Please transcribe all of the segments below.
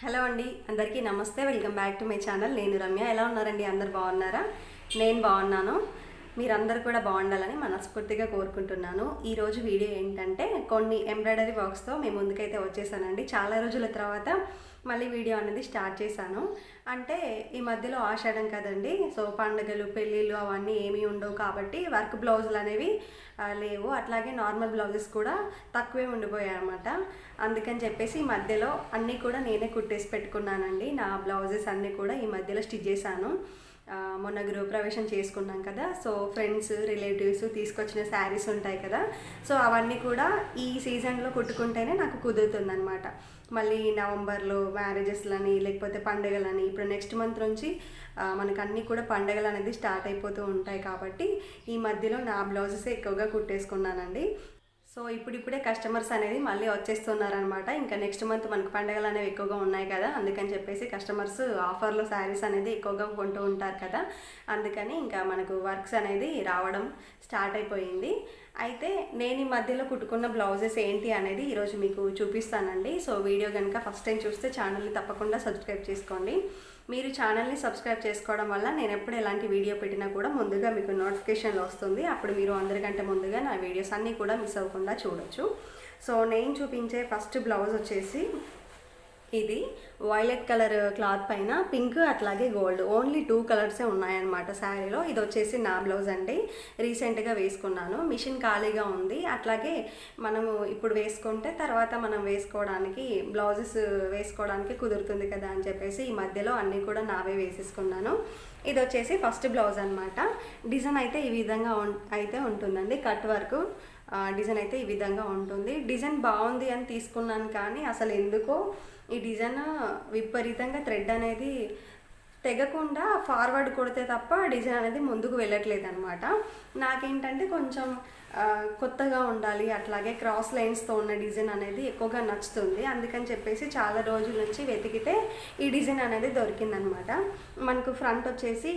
Hello అండి అందరికీ నమస్తే. Welcome back to my channel. నేను రమ్య. ఎలా ఉన్నారండి? అందరు బాగున్నారా? నేను బాగున్నాను. మీరందరూ కూడా బాగుండాలని మనస్ఫూర్తిగా కోరుకుంటున్నాను. ఈరోజు వీడియో ఏంటంటే కొన్ని ఎంబ్రాయిడరీ వర్క్స్తో మేము ముందుకైతే వచ్చేసానండి. చాలా రోజుల తర్వాత మళ్ళీ వీడియో అనేది స్టార్ట్ చేశాను. అంటే ఈ మధ్యలో ఆషాఢం కదండి సో పండుగలు పెళ్ళిళ్ళు అవన్నీ ఏమీ ఉండవు కాబట్టి వర్క్ బ్లౌజులు అనేవి లేవు. అట్లాగే నార్మల్ బ్లౌజెస్ కూడా తక్కువే ఉండిపోయాయి అనమాట అందుకని చెప్పేసి ఈ మధ్యలో అన్నీ కూడా నేనే కుట్టేసి పెట్టుకున్నానండి. నా బ్లౌజెస్ అన్నీ కూడా ఈ మధ్యలో స్టిచ్ చేశాను. మొన్న గృహప్రవేశం చేసుకున్నాం కదా సో ఫ్రెండ్స్ రిలేటివ్స్ తీసుకొచ్చిన శారీస్ ఉంటాయి కదా సో అవన్నీ కూడా ఈ సీజన్లో కుట్టుకుంటేనే నాకు కుదురుతుంది అనమాట మళ్ళీ నవంబర్లో మ్యారేజెస్లని లేకపోతే పండుగలని ఇప్పుడు నెక్స్ట్ మంత్ నుంచి మనకు అన్నీ కూడా పండుగలు అనేది స్టార్ట్ అయిపోతూ ఉంటాయి కాబట్టి ఈ మధ్యలో నా బ్లౌజెస్ ఎక్కువగా కుట్టేసుకున్నానండి. సో ఇప్పుడిప్పుడే కస్టమర్స్ అనేది మళ్ళీ వచ్చేస్తున్నారనమాట ఇంకా నెక్స్ట్ మంత్ మనకు పండుగలు అనేవి ఎక్కువగా ఉన్నాయి కదా అందుకని చెప్పేసి కస్టమర్స్ ఆఫర్లో శారీస్ అనేది ఎక్కువగా కొంటూ ఉంటారు కదా. అందుకని ఇంకా మనకు వర్క్స్ అనేది రావడం స్టార్ట్ అయిపోయింది. అయితే నేను ఈ మధ్యలో కుట్టుకున్న బ్లౌజెస్ ఏంటి అనేది ఈరోజు మీకు చూపిస్తానండి. సో వీడియో కనుక ఫస్ట్ టైం చూస్తే ఛానల్ని తప్పకుండా సబ్స్క్రైబ్ చేసుకోండి. మీరు ఛానల్ని సబ్స్క్రైబ్ చేసుకోవడం వల్ల నేను ఎప్పుడు ఎలాంటి వీడియో పెట్టినా కూడా ముందుగా మీకు నోటిఫికేషన్లు వస్తుంది. అప్పుడు మీరు అందరికంటే ముందుగా నా వీడియోస్ అన్నీ కూడా మిస్ అవ్వకుండా చూడొచ్చు. సో నేను చూపించే ఫస్ట్ బ్లౌజ్ వచ్చేసి ఇది వైలెట్ కలర్ క్లాత్ పైన పింక్ అట్లాగే గోల్డ్. ఓన్లీ టూ కలర్సే ఉన్నాయన్నమాట శారీలో. ఇది వచ్చేసి నా బ్లౌజ్ అండి. రీసెంట్గా వేసుకున్నాను. మిషన్ ఖాళీగా ఉంది. అట్లాగే మనము ఇప్పుడు వేసుకుంటే తర్వాత మనం వేసుకోవడానికి బ్లౌజెస్ వేసుకోవడానికి కుదురుతుంది కదా అని చెప్పేసి ఈ మధ్యలో అన్నీ కూడా నావే వేసేసుకున్నాను. ఇది వచ్చేసి ఫస్ట్ బ్లౌజ్ అనమాట డిజైన్ అయితే ఈ విధంగా అయితే ఉంటుందండి. Cut work. డిజైన్ అయితే ఈ విధంగా ఉంటుంది. డిజైన్ బాగుంది అని తీసుకున్నాను కానీ అసలు ఎందుకో ఈ డిజైన్ విపరీతంగా థ్రెడ్ అనేది తెగకుండా ఫార్వర్డ్ కొడితే తప్ప డిజైన్ అనేది ముందుకు వెళ్ళట్లేదు అనమాట నాకేంటంటే కొంచెం కొత్తగా ఉండాలి అట్లాగే క్రాస్ లైన్స్తో ఉన్న డిజైన్ అనేది ఎక్కువగా నచ్చుతుంది. అందుకని చెప్పేసి చాలా రోజుల నుంచి వెతికితే ఈ డిజైన్ అనేది దొరికిందనమాట మనకు ఫ్రంట్ వచ్చేసి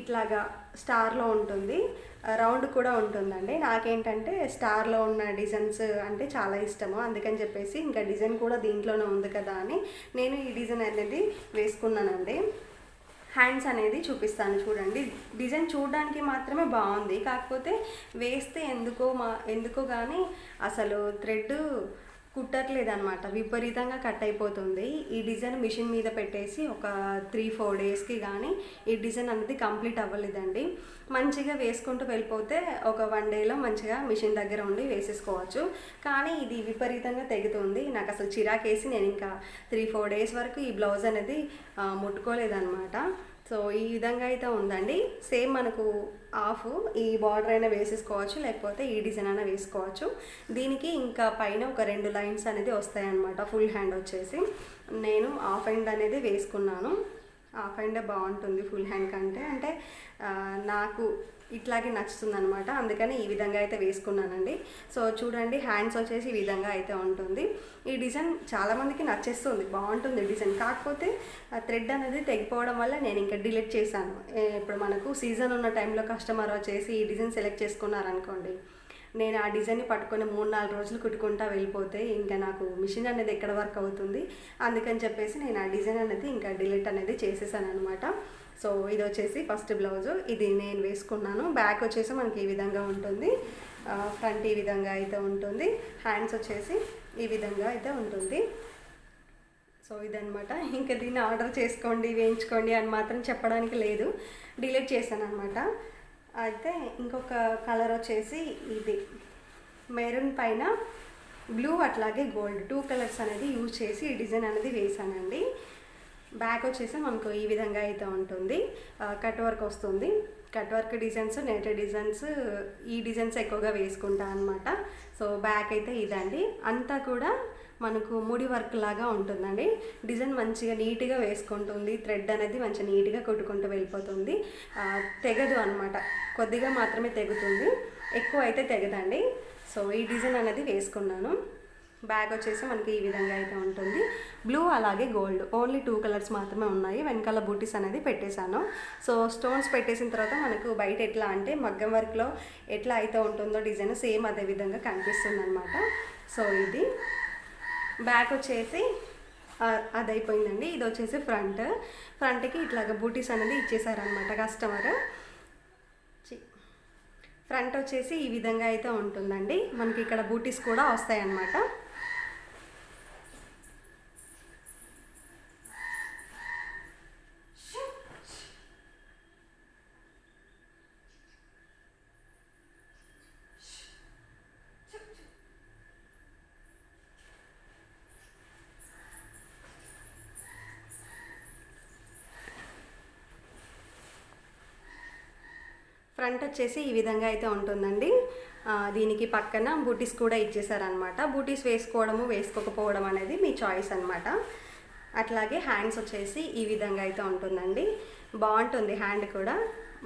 ఇట్లాగా స్టార్లో ఉంటుంది. రౌండ్ కూడా ఉంటుందండి. నాకేంటంటే స్టార్లో ఉన్న డిజైన్స్ అంటే చాలా ఇష్టము. అందుకని చెప్పేసి ఇంకా డిజైన్ కూడా దీంట్లోనే ఉంది కదా అని నేను ఈ డిజైన్ అనేది వేసుకున్నానండి. హ్యాండ్స్ అనేది చూపిస్తాను చూడండి. డిజైన్ చూడడానికి మాత్రమే బాగుంది. కాకపోతే వేస్తే ఎందుకో మా ఎందుకో కానీ అసలు థ్రెడ్ కుట్టట్లేదు అనమాట విపరీతంగా కట్ అయిపోతుంది. ఈ డిజైన్ మిషన్ మీద పెట్టేసి ఒక త్రీ ఫోర్ డేస్కి కానీ ఈ డిజైన్ అనేది కంప్లీట్ అవ్వలేదండి. మంచిగా వేసుకుంటూ వెళ్ళిపోతే ఒక వన్ డేలో మంచిగా మిషన్ దగ్గర ఉండి వేసేసుకోవచ్చు. కానీ ఇది విపరీతంగా తెగుతుంది. నాకు అసలు చిరాకేసి నేను ఇంకా త్రీ ఫోర్ డేస్ వరకు ఈ బ్లౌజ్ అనేది ముట్టుకోలేదన్నమాట. సో ఈ విధంగా అయితే ఉందండి. సేమ్ మనకు ఆఫ్ ఈ బార్డర్ అయినా వేసేసుకోవచ్చు లేకపోతే ఈ డిజైన్ అయినా వేసుకోవచ్చు. దీనికి ఇంకా పైన ఒక రెండు లైన్స్ అనేది వస్తాయన్నమాట ఫుల్ హ్యాండ్ వచ్చేసి. నేను హాఫ్ హ్యాండ్ అనేది వేసుకున్నాను. హాఫ్ హ్యాండే బాగుంటుంది ఫుల్ హ్యాండ్ కంటే. అంటే నాకు ఇట్లాగే నచ్చుతుంది అనమాట అందుకని ఈ విధంగా అయితే వేసుకున్నానండి. సో చూడండి హ్యాండ్స్ వచ్చేసి ఈ విధంగా అయితే ఉంటుంది. ఈ డిజైన్ చాలామందికి నచ్చేస్తుంది. బాగుంటుంది డిజైన్. కాకపోతే థ్రెడ్ అనేది తెగిపోవడం వల్ల నేను ఇంకా డిలీట్ చేశాను. ఇప్పుడు మనకు సీజన్ ఉన్న టైంలో కస్టమర్ వచ్చేసి ఈ డిజైన్ సెలెక్ట్ చేసుకున్నారనుకోండి నేను ఆ డిజైన్ని పట్టుకొని మూడు నాలుగు రోజులు కుట్టుకుంటా వెళ్ళిపోతే ఇంకా నాకు మిషన్ అనేది ఎక్కడ వర్క్ అవుతుంది? అందుకని చెప్పేసి నేను ఆ డిజైన్ అనేది ఇంకా డిలీట్ అనేది చేసేసాను అనమాట సో ఇది వచ్చేసి ఫస్ట్ బ్లౌజ్. ఇది నేను వేసుకున్నాను. బ్యాక్ వచ్చేసి మనకి ఈ విధంగా ఉంటుంది. ఫ్రంట్ ఈ విధంగా అయితే ఉంటుంది. హ్యాండ్స్ వచ్చేసి ఈ విధంగా అయితే ఉంటుంది. సో ఇదనమాట ఇంకా దీన్ని ఆర్డర్ చేసుకోండి వేయించుకోండి అని మాత్రం చెప్పడానికి లేదు. డిలీట్ చేశాను అనమాట అయితే ఇంకొక కలర్ వచ్చేసి ఇది. మెరూన్ పైన బ్లూ అట్లాగే గోల్డ్. టూ కలర్స్ అనేది యూజ్ చేసి ఈ డిజైన్ అనేది వేసానండి బ్యాక్ వచ్చేసి మనకు ఈ విధంగా అయితే ఉంటుంది. కట్ వర్క్ వస్తుంది. Cut work designs net designs ఈ డిజైన్స్ ఎక్కువగా వేసుకుంటా అనమాట సో బ్యాక్ అయితే ఇదండి. అంతా కూడా మనకు ముడి వర్క్ లాగా ఉంటుందండి. డిజైన్ మంచిగా నీట్గా వేసుకుంటుంది. థ్రెడ్ అనేది మంచిగా నీట్గా కొట్టుకుంటూ వెళ్ళిపోతుంది. తెగదు అనమాట కొద్దిగా మాత్రమే తెగుతుంది. ఎక్కువ అయితే తెగదండి. సో ఈ డిజైన్ అనేది వేసుకున్నాను. బ్యాగ్ వచ్చేసి మనకి ఈ విధంగా అయితే ఉంటుంది. బ్లూ అలాగే గోల్డ్ ఓన్లీ టూ కలర్స్ మాత్రమే ఉన్నాయి. వెనకాల బూటీస్ అనేది పెట్టేశాను. సో స్టోన్స్ పెట్టేసిన తర్వాత మనకు బయట ఎట్లా అంటే మగ్గం వర్క్లో ఎట్లా అయితే ఉంటుందో డిజైన్ సేమ్ అదే విధంగా కనిపిస్తుంది అనమాట సో ఇది. బ్యాక్ వచ్చేసి అది అయిపోయిందండి ఇది వచ్చేసి ఫ్రంట్ ఫ్రంట్కి ఇట్లాగ బూటీస్ అనేది ఇచ్చేసారనమాట కస్టమర్ ఫ్రంట్ వచ్చేసి ఈ విధంగా అయితే ఉంటుందండి. మనకి ఇక్కడ బూటీస్ కూడా వస్తాయన్నమాట. ఫ్రంట్ వచ్చేసి ఈ విధంగా అయితే ఉంటుందండి. దీనికి పక్కన బూటీస్ కూడా ఇచ్చేసారనమాట బూటీస్ వేసుకోవడము వేసుకోకపోవడం అనేది మీ చాయిస్ అనమాట అట్లాగే హ్యాండ్స్ వచ్చేసి ఈ విధంగా అయితే ఉంటుందండి. బాగుంటుంది హ్యాండ్ కూడా.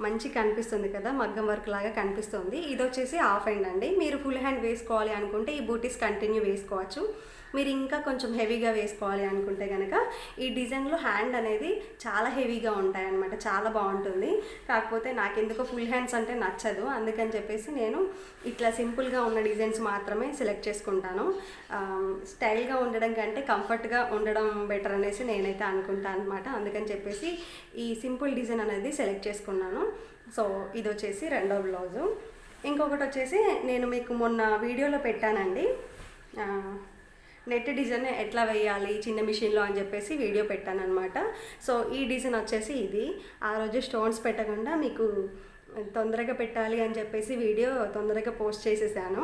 మంచి కనిపిస్తుంది కదా మగ్గం వర్క్ లాగా కనిపిస్తుంది. ఇది వచ్చేసి హాఫ్ హ్యాండ్ అండి. మీరు ఫుల్ హ్యాండ్ వేసుకోవాలి అనుకుంటే ఈ బూటీస్ కంటిన్యూ వేసుకోవచ్చు. మీరు ఇంకా కొంచెం హెవీగా వేసుకోవాలి అనుకుంటే కనుక ఈ డిజైన్లో హ్యాండ్ అనేది చాలా హెవీగా ఉంటాయన్నమాట. చాలా బాగుంటుంది. కాకపోతే నాకు ఎందుకు ఫుల్ హ్యాండ్స్ అంటే నచ్చదు. అందుకని చెప్పేసి నేను ఇట్లా సింపుల్గా ఉన్న డిజైన్స్ మాత్రమే సెలెక్ట్ చేసుకుంటాను. స్టైల్గా ఉండడం కంటే కంఫర్ట్గా ఉండడం బెటర్ అనేసి నేనైతే అనుకుంటాను అనమాట అందుకని చెప్పేసి ఈ సింపుల్ డిజైన్ అనేది సెలెక్ట్ చేసుకున్నాను. సో ఇది వచ్చేసి రెండో బ్లౌజు. ఇంకొకటి వచ్చేసి నేను మీకు మొన్న వీడియోలో పెట్టానండి. నెట్ డిజైన్ ఎట్లా వేయాలి చిన్న మిషన్లో అని చెప్పేసి వీడియో పెట్టాను అనమాట సో ఈ డిజైన్ వచ్చేసి ఇది. ఆ రోజు స్టోన్స్ పెట్టకుండా మీకు తొందరగా పెట్టాలి అని చెప్పేసి వీడియో తొందరగా పోస్ట్ చేసేసాను.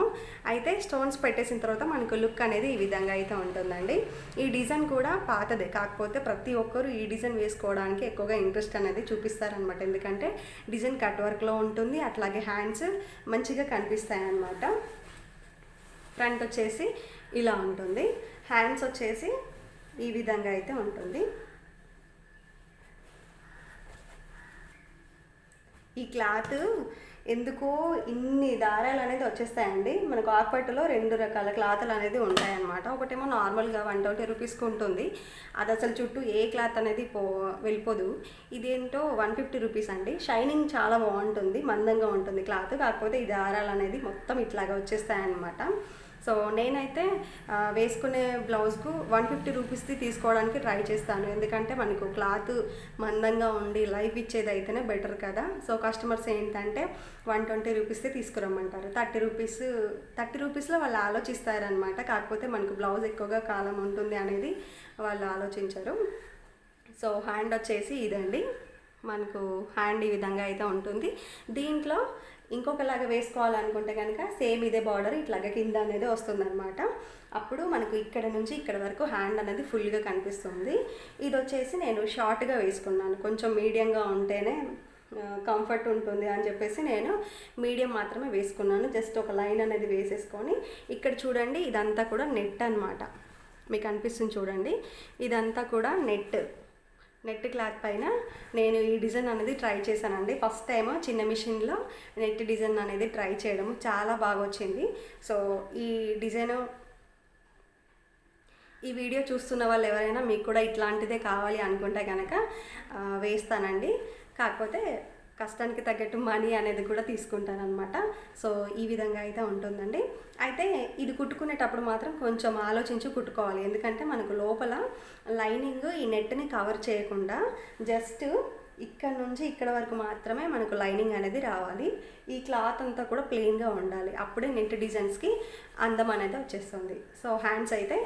అయితే స్టోన్స్ పెట్టేసిన తర్వాత మనకు లుక్ అనేది ఈ విధంగా అయితే ఉంటుందండి. ఈ డిజైన్ కూడా పాతదే. కాకపోతే ప్రతి ఒక్కరు ఈ డిజైన్ వేసుకోవడానికి ఎక్కువగా ఇంట్రెస్ట్ అనేది చూపిస్తారనమాట ఎందుకంటే డిజైన్ కట్ వర్క్లో ఉంటుంది. అట్లాగే హ్యాండ్స్ మంచిగా కనిపిస్తాయి అన్నమాట ఫ్రంట్ వచ్చేసి ఇలా ఉంటుంది. హ్యాండ్స్ వచ్చేసి ఈ విధంగా అయితే ఉంటుంది. ఈ క్లాత్ ఎందుకో ఇన్ని దారాలు అనేది వచ్చేస్తాయండి. మనకు ఆకుపట్టులో రెండు రకాల క్లాతులు అనేది ఉంటాయన్నమాట. ఒకటేమో నార్మల్గా వన్ ట్వంటీ రూపీస్కి ఉంటుంది. అది అసలు చుట్టూ ఏ క్లాత్ అనేది పో వెళ్ళిపోదు. ఇదేంటో వన్ ఫిఫ్టీ రూపీస్ అండి. షైనింగ్ చాలా బాగుంటుంది. మందంగా ఉంటుంది క్లాత్. కాకపోతే ఈ దారాలు అనేది మొత్తం ఇట్లాగా వచ్చేస్తాయన్నమాట. సో నేనైతే వేసుకునే బ్లౌజ్కు వన్ ఫిఫ్టీ రూపీస్ది తీసుకోవడానికి ట్రై చేస్తాను. ఎందుకంటే మనకు క్లాత్ మందంగా ఉండి లైఫ్ ఇచ్చేది అయితేనే బెటర్ కదా. సో కస్టమర్స్ ఏంటంటే వన్ ట్వంటీ రూపీస్ది తీసుకురమ్మంటారు. థర్టీ రూపీస్ థర్టీ రూపీస్లో వాళ్ళు ఆలోచిస్తారనమాట కాకపోతే మనకు బ్లౌజ్ ఎక్కువగా కాలం ఉంటుంది అనేది వాళ్ళు ఆలోచించరు. సో హ్యాండ్ వచ్చేసి ఇదండి. మనకు హ్యాండ్ ఈ విధంగా అయితే ఉంటుంది. దీంట్లో ఇంకొకలాగా వేసుకోవాలనుకుంటే కనుక సేమ్ ఇదే బార్డర్ ఇట్లాగా కింద అనేది వస్తుందన్నమాట. అప్పుడు మనకు ఇక్కడ నుంచి ఇక్కడ వరకు హ్యాండ్ అనేది ఫుల్గా కనిపిస్తుంది. ఇది వచ్చేసి నేను షార్ట్గా వేసుకున్నాను. కొంచెం మీడియంగా ఉంటేనే కంఫర్ట్ ఉంటుంది అని చెప్పేసి నేను మీడియం మాత్రమే వేసుకున్నాను. జస్ట్ ఒక లైన్ అనేది వేసేసుకొని ఇక్కడ చూడండి ఇదంతా కూడా నెట్ అన్నమాట. మీకు అనిపిస్తుంది చూడండి ఇదంతా కూడా నెట్. నెట్ క్లాత్ పైన నేను ఈ డిజైన్ అనేది ట్రై చేశానండి. ఫస్ట్ టైం చిన్న మిషన్లో నెట్ డిజైన్ అనేది ట్రై చేయడం చాలా బాగా వచ్చింది. సో ఈ డిజైన్ ఈ వీడియో చూస్తున్న వాళ్ళు ఎవరైనా మీకు కూడా ఇట్లాంటిదే కావాలి అనుకుంటే కనుక వేస్తానండి. కాకపోతే కష్టానికి తగ్గట్టు మనీ అనేది కూడా తీసుకుంటాను అనమాట సో ఈ విధంగా అయితే ఉంటుందండి. అయితే ఇది కుట్టుకునేటప్పుడు మాత్రం కొంచెం ఆలోచించి కుట్టుకోవాలి. ఎందుకంటే మనకు లోపల లైనింగ్ ఈ నెట్ని కవర్ చేయకుండా జస్ట్ ఇక్కడ నుంచి ఇక్కడ వరకు మాత్రమే మనకు లైనింగ్ అనేది రావాలి. ఈ క్లాత్ అంతా కూడా ప్లెయిన్గా ఉండాలి. అప్పుడే నెట్ డిజైన్స్కి అందం అనేది వచ్చేస్తుంది. సో హ్యాండ్స్ అయితే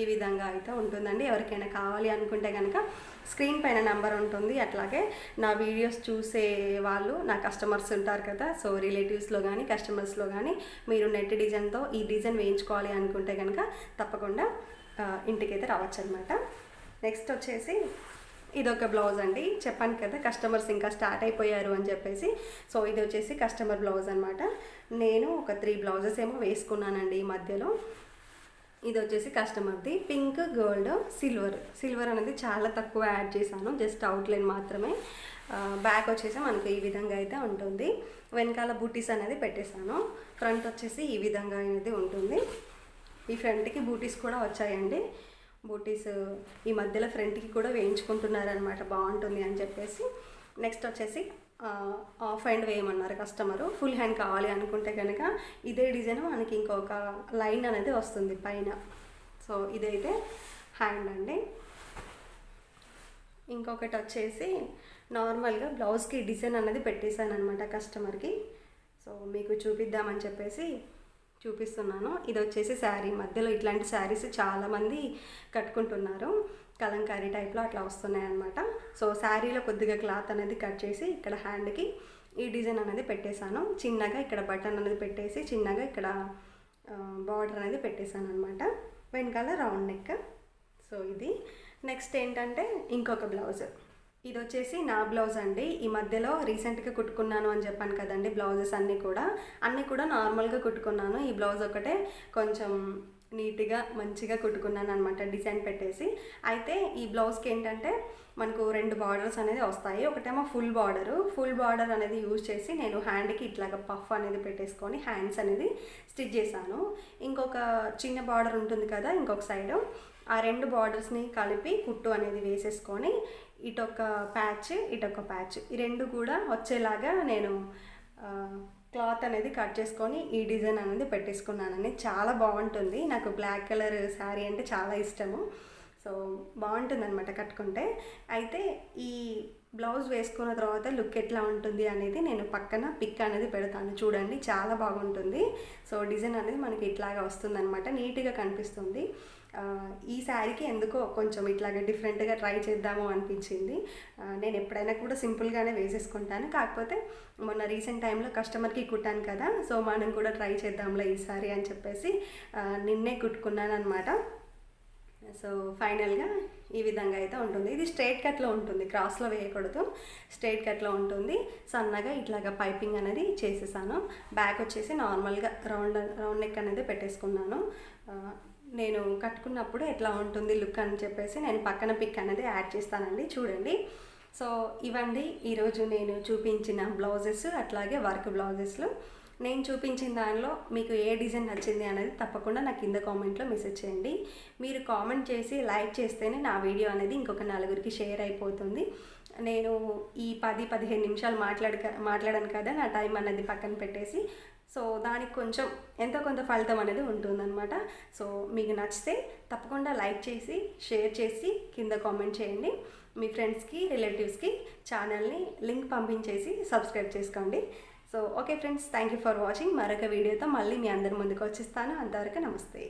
ఈ విధంగా అయితే ఉంటుందండి. ఎవరికైనా కావాలి అనుకుంటే కనుక స్క్రీన్ పైన నెంబర్ ఉంటుంది. అట్లాగే నా వీడియోస్ చూసే వాళ్ళు నా కస్టమర్స్ ఉంటారు కదా సో రిలేటివ్స్లో కానీ కస్టమర్స్లో కానీ మీరు నెట్ డిజైన్తో ఈ డిజైన్ వేయించుకోవాలి అనుకుంటే కనుక తప్పకుండా ఇంటికైతే రావచ్చు అనమాట నెక్స్ట్ వచ్చేసి ఇదొక బ్లౌజ్ అండి. చెప్పాను కదా కస్టమర్స్ ఇంకా స్టార్ట్ అయిపోయారు అని చెప్పేసి. సో ఇది వచ్చేసి కస్టమర్ బ్లౌజ్ అనమాట నేను ఒక త్రీ బ్లౌజెస్ ఏమో వేసుకున్నానండి ఈ మధ్యలో. ఇది వచ్చేసి కస్టమర్ది పింక్ గోల్డ్ సిల్వర్ సిల్వర్ అనేది చాలా తక్కువ యాడ్ చేశాను. జస్ట్ అవుట్లైన్ మాత్రమే. బ్యాక్ వచ్చేసి మనకు ఈ విధంగా అయితే ఉంటుంది. వెనకాల బూటీస్ అనేది పెట్టేశాను. ఫ్రంట్ వచ్చేసి ఈ విధంగా అనేది ఉంటుంది. ఈ ఫ్రంట్కి బూటీస్ కూడా వచ్చాయండి. బూటీస్ ఈ మధ్యలో ఫ్రంట్కి కూడా వేయించుకుంటున్నారనమాట బాగుంటుంది అని చెప్పేసి. నెక్స్ట్ వచ్చేసి ఆఫ్ హ్యాండ్ వేయమన్నారు కస్టమరు. ఫుల్ హ్యాండ్ కావాలి అనుకుంటే కనుక ఇదే డిజైన్ మనకి ఇంకొక లైన్ అనేది వస్తుంది పైన. సో ఇదైతే హ్యాండ్ అండి. ఇంకొకటి వచ్చేసి నార్మల్గా బ్లౌజ్కి డిజైన్ అన్నది పెట్టేశాను అనమాట కస్టమర్కి. సో మీకు చూపిద్దామని చెప్పేసి చూపిస్తున్నాను. ఇది వచ్చేసి శారీ. మధ్యలో ఇట్లాంటి శారీస్ చాలామంది కట్టుకుంటున్నారు. కలంకారీ టైప్లో అట్లా వస్తున్నాయి అనమాట సో శారీలో కొద్దిగా క్లాత్ అనేది కట్ చేసి ఇక్కడ హ్యాండ్కి ఈ డిజైన్ అనేది పెట్టేశాను. చిన్నగా ఇక్కడ బటన్ అనేది పెట్టేసి చిన్నగా ఇక్కడ బార్డర్ అనేది పెట్టేశాను అనమాట వెనకాల రౌండ్ నెక్ సో ఇది. నెక్స్ట్ ఏంటంటే ఇంకొక బ్లౌజ్ ఇది వచ్చేసి నా బ్లౌజ్ అండి. ఈ మధ్యలో రీసెంట్గా కుట్టుకున్నాను అని చెప్పాను కదండి బ్లౌజెస్ అన్నీ కూడా. అన్నీ కూడా నార్మల్గా కుట్టుకున్నాను. ఈ బ్లౌజ్ ఒకటే కొంచెం నీట్గా మంచిగా కుట్టుకున్నాను అనమాట డిజైన్ పెట్టేసి. అయితే ఈ బ్లౌజ్కి ఏంటంటే మనకు రెండు బార్డర్స్ అనేది వస్తాయి. ఒకటేమో ఫుల్ బార్డరు. ఫుల్ బార్డర్ అనేది యూజ్ చేసి నేను హ్యాండ్కి ఇట్లాగా పఫ్ అనేది పెట్టేసుకొని హ్యాండ్స్ అనేది స్టిచ్ చేశాను. ఇంకొక చిన్న బార్డర్ ఉంటుంది కదా ఇంకొక సైడు. ఆ రెండు బార్డర్స్ని కలిపి కుట్టు అనేది వేసేసుకొని ఇటొక ప్యాచ్ ఇటొక ప్యాచ్. ఈ రెండు కూడా వచ్చేలాగా నేను క్లాత్ అనేది కట్ చేసుకొని ఈ డిజైన్ అనేది పెట్టేసుకున్నానని చాలా బాగుంటుంది. నాకు బ్లాక్ కలర్ శారీ అంటే చాలా ఇష్టము. సో బాగుంటుంది అనమాట కట్టుకుంటే. అయితే ఈ బ్లౌజ్ వేసుకున్న తర్వాత లుక్ ఎట్లా ఉంటుంది అనేది నేను పక్కన పిక్ అనేది పెడతాను. చూడండి చాలా బాగుంటుంది. సో డిజైన్ అనేది మనకి ఇట్లాగా వస్తుంది అనమాట నీట్గా కనిపిస్తుంది. ఈ శారీకి ఎందుకో కొంచెం ఇట్లాగా డిఫరెంట్గా ట్రై చేద్దాము అనిపించింది. నేను ఎప్పుడైనా కూడా సింపుల్గానే వేసేసుకుంటాను. కాకపోతే మొన్న రీసెంట్ టైంలో కస్టమర్కి కుట్టాను కదా సో మనం కూడా ట్రై చేద్దాంలే ఈ సారీ అని చెప్పేసి నిన్నే కుట్టుకున్నాను అనమాట సో ఫైనల్గా ఈ విధంగా అయితే ఉంటుంది. ఇది స్ట్రైట్ కట్లో ఉంటుంది. క్రాస్లో వేయకూడదు. స్ట్రైట్ కట్లో ఉంటుంది. సన్నగా ఇట్లాగా పైపింగ్ అనేది చేసేసాను. బ్యాక్ వచ్చేసి నార్మల్గా రౌండ్ రౌండ్ నెక్ అనేది పెట్టేసుకున్నాను. నేను కట్టుకున్నప్పుడు ఎట్లా ఉంటుంది లుక్ అని చెప్పేసి నేను పక్కన పిక్ అనేది యాడ్ చేస్తానండి చూడండి. సో ఇవండి ఈరోజు నేను చూపించిన బ్లౌజెస్ అట్లాగే వర్క్ బ్లౌజెస్లు. నేను చూపించిన దానిలో మీకు ఏ డిజైన్ నచ్చింది అనేది తప్పకుండా నాకు కింద కామెంట్లో మెసేజ్ చేయండి. మీరు కామెంట్ చేసి లైక్ చేస్తేనే నా వీడియో అనేది ఇంకొక నలుగురికి షేర్ అయిపోతుంది. నేను ఈ పది పదిహేను నిమిషాలు మాట్లాడక మాట్లాడాను కదా నా టైం అనేది పక్కన పెట్టేసి. సో దానికి కొంచెం ఎంతో కొంత ఫలితం అనేది ఉంటుందన్నమాట. సో మీకు నచ్చితే తప్పకుండా లైక్ చేసి షేర్ చేసి కింద కామెంట్ చేయండి. మీ ఫ్రెండ్స్కి రిలేటివ్స్కి ఛానల్ని లింక్ పంపించేసి సబ్స్క్రైబ్ చేసుకోండి. So okay friends thank you for watching. మరొక వీడియోతో మళ్ళీ మీ అందరి ముందుకు వచ్చిస్తాను. అంతవరకు నమస్తే.